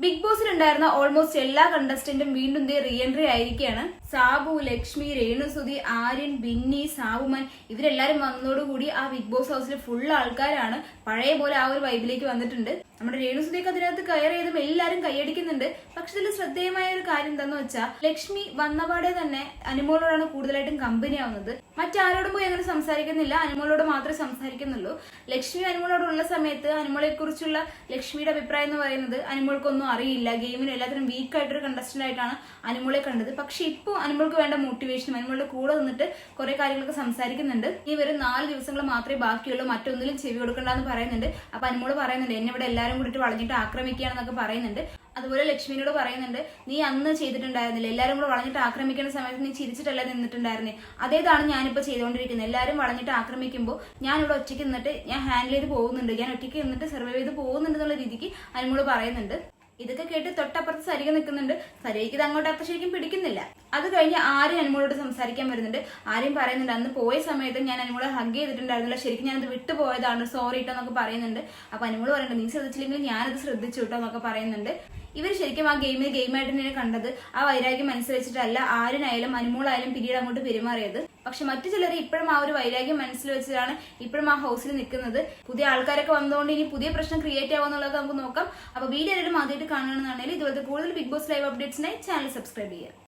Big ബോസിൽ ഉണ്ടായിരുന്ന almost എല്ലാ കണ്ടസ്റ്റന്റും വീണ്ടും ദേ റീ എൻട്രി ആയിരിക്കുകയാണ്. സാബു ലക്ഷ്മി രേണുസുതി ആര്യൻ ബിന്നി സാബുമൻ ഇവരെല്ലാരും വന്നതോടുകൂടി ആ ബിഗ് ബോസ് ഹൗസിൽ ഫുൾ ആൾക്കാരാണ്. പഴയ പോലെ ആ ഒരു വൈബിലേക്ക് വന്നിട്ടുണ്ട്. നമ്മുടെ രേണുസുതിയൊക്കെ അതിനകത്ത് കയറിയതും എല്ലാരും കൈയടിക്കുന്നുണ്ട്. പക്ഷെ ഇതിൽ ശ്രദ്ധേയമായ ഒരു കാര്യം എന്താന്ന് വെച്ചാൽ ലക്ഷ്മി വന്നപാടെ തന്നെ അനുമോളോടാണ് കൂടുതലായിട്ടും കമ്പനി ആവുന്നത്. മറ്റാരോടും പോയി അങ്ങനെ സംസാരിക്കുന്നില്ല. അനുമോളോട് മാത്രമേ സംസാരിക്കുന്നുള്ളൂ. ലക്ഷ്മി അനുമോളോടുള്ള സമയത്ത് അനുമോളെ കുറിച്ചുള്ള ലക്ഷ്മിയുടെ അഭിപ്രായം എന്ന് പറയുന്നത് അനുമോൾക്കൊന്നും അറിയില്ല. ഗെയിമിന് എല്ലാത്തിനും വീക്ക് ആയിട്ടൊരു കണ്ടസ്റ്റന്റ് ആയിട്ടാണ് അനുമോളെ കണ്ടത്. പക്ഷെ ഇപ്പോൾ അനുമോൾക്ക് വേണ്ട മോട്ടിവേഷനും അനുമോളുടെ കൂടെ നിന്നിട്ട് കുറെ കാര്യങ്ങളൊക്കെ സംസാരിക്കുന്നുണ്ട്. ഈ വരും നാല് ദിവസങ്ങൾ മാത്രമേ ബാക്കിയുള്ളൂ. മറ്റൊന്നിലും ചെവി കൊടുക്കണ്ടെന്ന് പറയുന്നുണ്ട്. അപ്പൊ അനുമോൾ പറയുന്നുണ്ട് എന്നെ ഇവിടെ എല്ലാവരും കൂടിയിട്ട് വളഞ്ഞിട്ട് ആക്രമിക്കുകയാണെന്നൊക്കെ പറയുന്നുണ്ട്. അതുപോലെ ലക്ഷ്മിനോട് പറയുന്നുണ്ട് നീ അന്ന് ചെയ്തിട്ടുണ്ടായിരുന്നില്ല? എല്ലാവരും കൂടെ വളഞ്ഞിട്ട് ആക്രമിക്കുന്ന സമയത്ത് നീ ചിരിച്ചിട്ടല്ല നിന്നിട്ടുണ്ടായിരുന്നേ? അതേതാണ് ഞാനിപ്പോൾ ചെയ്തുകൊണ്ടിരിക്കുന്നത് എല്ലാവരും വളഞ്ഞിട്ട് ആക്രമിക്കുമ്പോൾ ഞാൻ ഇവിടെ ഒറ്റയ്ക്ക് നിന്നിട്ട് ഞാൻ ഹാൻഡിൽ ചെയ്ത് പോകുന്നുണ്ട്. ഞാൻ ഒറ്റയ്ക്ക് നിന്നിട്ട് സർവൈവ് ചെയ്ത് പോകുന്നുണ്ട് എന്നുള്ള രീതിക്ക് അനുമോൾ പറയുന്നുണ്ട്. ഇതൊക്കെ കേട്ട് തൊട്ടപ്പുറത്ത് സരിക നിൽക്കുന്നുണ്ട്. സരികയ്ക്ക് ഇത് അങ്ങോട്ട് അത്ര ശരിക്കും പിടിക്കുന്നില്ല. അത് കഴിഞ്ഞ് ആരും അനുമോളോട് സംസാരിക്കാൻ വരുന്നുണ്ട്. ആരും പറയുന്നുണ്ട് അന്ന് പോയ സമയത്ത് ഞാൻ അനുമോളെ ഹഗ് ചെയ്തിട്ടുണ്ടായിരുന്നില്ല. ശരിക്കും ഞാൻ ഞാനത് വിട്ടുപോയതാണ് സോറി കേട്ടോ എന്നൊക്കെ പറയുന്നുണ്ട്. അപ്പൊ അനുമോൾ പറയുന്നുണ്ട് നീ ശ്രദ്ധിച്ചില്ലെങ്കിൽ ഞാനത് ശ്രദ്ധിച്ചു കേട്ടോ എന്നൊക്കെ പറയുന്നുണ്ട്. ഇവർ ശരിക്കും ആ ഗെയിമിൽ ഗെയിമായിട്ട് തന്നെയാണ് കണ്ടത്. ആ വൈരാഗ്യം അനുസരിച്ചിട്ടല്ല ആരനായാലും അനുമോളായാലും പിരീഡ് അങ്ങോട്ട് പെരുമാറിയത്. പക്ഷെ മറ്റു ചിലർ ഇപ്പോഴും ആ ഒരു വൈരാഗ്യം മനസ്സിൽ വെച്ചിട്ടാണ് ഇപ്പോഴും ആ ഹൗസിൽ നിൽക്കുന്നത്. പുതിയ ആൾക്കാരൊക്കെ വന്നതുകൊണ്ട് ഇനി പുതിയ പ്രശ്നം ക്രിയേറ്റ് ആവുമെന്നുള്ളത് നമുക്ക് നോക്കാം. അപ്പൊ വീഡിയോ ആയിട്ട് ആദ്യമായിട്ട് കാണുകയാണെന്നുണ്ടെങ്കിൽ ഇതുപോലത്തെ കൂടുതൽ ബിഗ് ബോസ് ലൈവ് അപ്ഡേറ്റ്സിനായി ചാനൽ സബ്സ്ക്രൈബ് ചെയ്യുക.